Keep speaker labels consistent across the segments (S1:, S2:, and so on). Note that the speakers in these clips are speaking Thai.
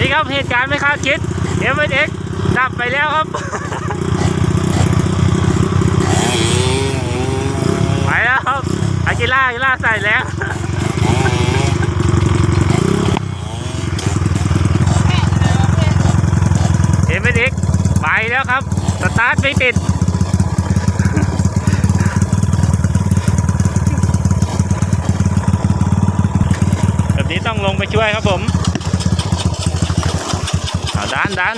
S1: นี่ครับเหตุการณ์ไม่คาดคิด m อ x ดับไปแล้วครับ ไปแล้วครับอากิล่าอากิล่าใส่แล้วเอ็มเอ็กไปแล้วครับ สตาร์ทไม่ติด แบบนี้ต้องลงไปช่วยครับผม ดันดัน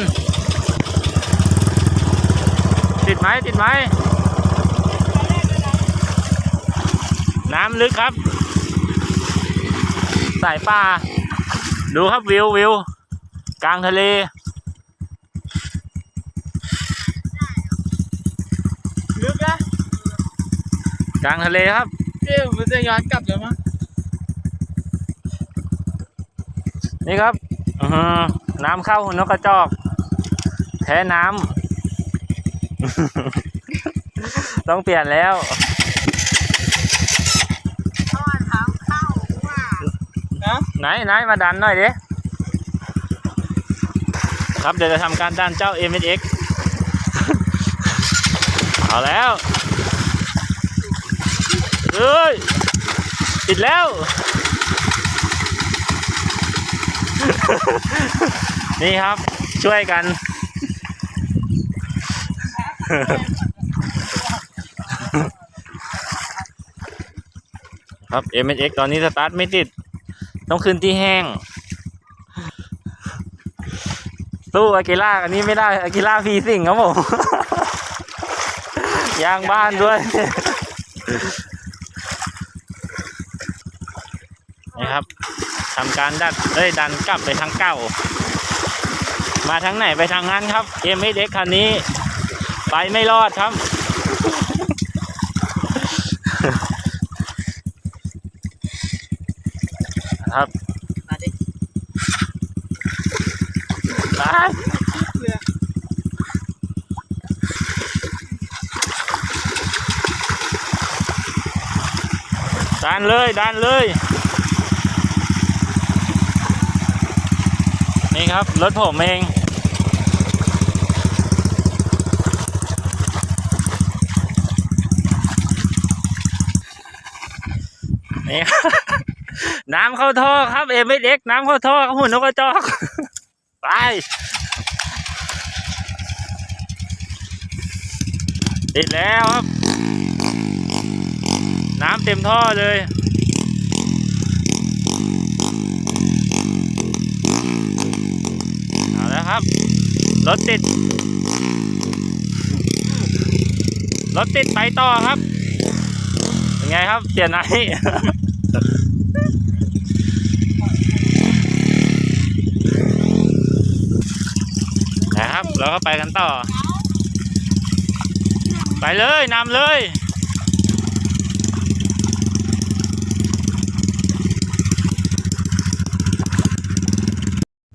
S1: ติดไหมติดไหมน้ำลึกครับ สายป่า ดูครับวิววิว กลางทะเล
S2: ลึกนะ
S1: กลางทะเลครับ
S2: เอ๊ะมันจะย้อนกลับแล้วมั้ง
S1: นี่ครับ อือหือ น้ำเข้าหุ่นนกกระจอก แพ้น้ำ ต้องเปลี่ยนแล้ว
S2: ทอดเท้าเข้าว่านะ
S1: ไหนไหนมาดันหน่อยดิครับเดี๋ยวจะทำการดันเจ้า m s x เอาแล้วเอ้ยติดแล้ว นี่ครับช่วยกัน ครับ m s x ตอนนี้สตาร์ทไม่ติด ต้องขึ้นที่แห้งสู้อากิล่าอันนี้ไม่ได้อากิล่าพีสิงครับผม ยางบ้านด้วยนะครับทำการดัดเอ้ยดันกลับไปทางเก่า มาทางไหนไปทางนั้นครับ m อ x คันนี้ ไปไม่รอดครับ ครับ
S2: มาดิ
S1: ไปดันเลยดันเลย นี่ครับ รถผมเองนี่น้ำเข้าท่อครับเอ็มเอ็กน้ำเข้าท่อครับหุ่นนกกระจอกไปติดแล้วครับ น้ำเต็มท่อเลย เอาแล้ว ครับ รถติด รถติดไปต่อครับ เป็นไงครับเสียไหนนะครับเราก็ไปกันต่อ ไปเลยนำเลย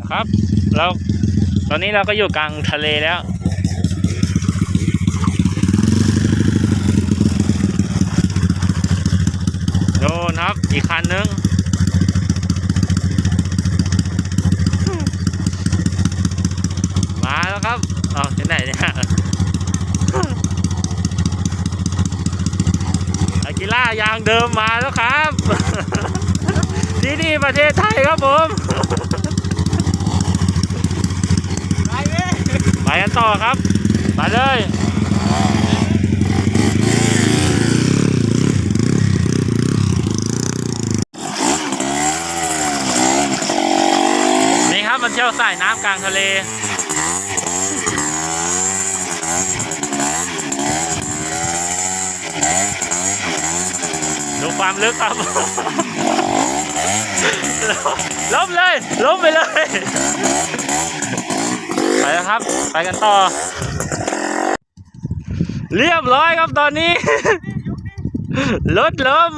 S1: ครับเรา ตอนนี้เราก็อยู่กลางทะเลแล้วโน่นครับ อีกคันนึงมาแล้วครับเอาที่ไหนเนี่ยอากิล่ายางเดิมมาแล้วครับ ที่นี่ประเทศไทยครับผม
S2: ไปเว้ย
S1: ไปกันต่อครับมาเลยนี่ครับมันเที่ยวสายน้ำกลางทะเลดูความลึกครับล้มเลย ล้มไปเลย แล้วครับ ไปกันต่อ เรียบร้อยครับตอนนี้ รถล้ม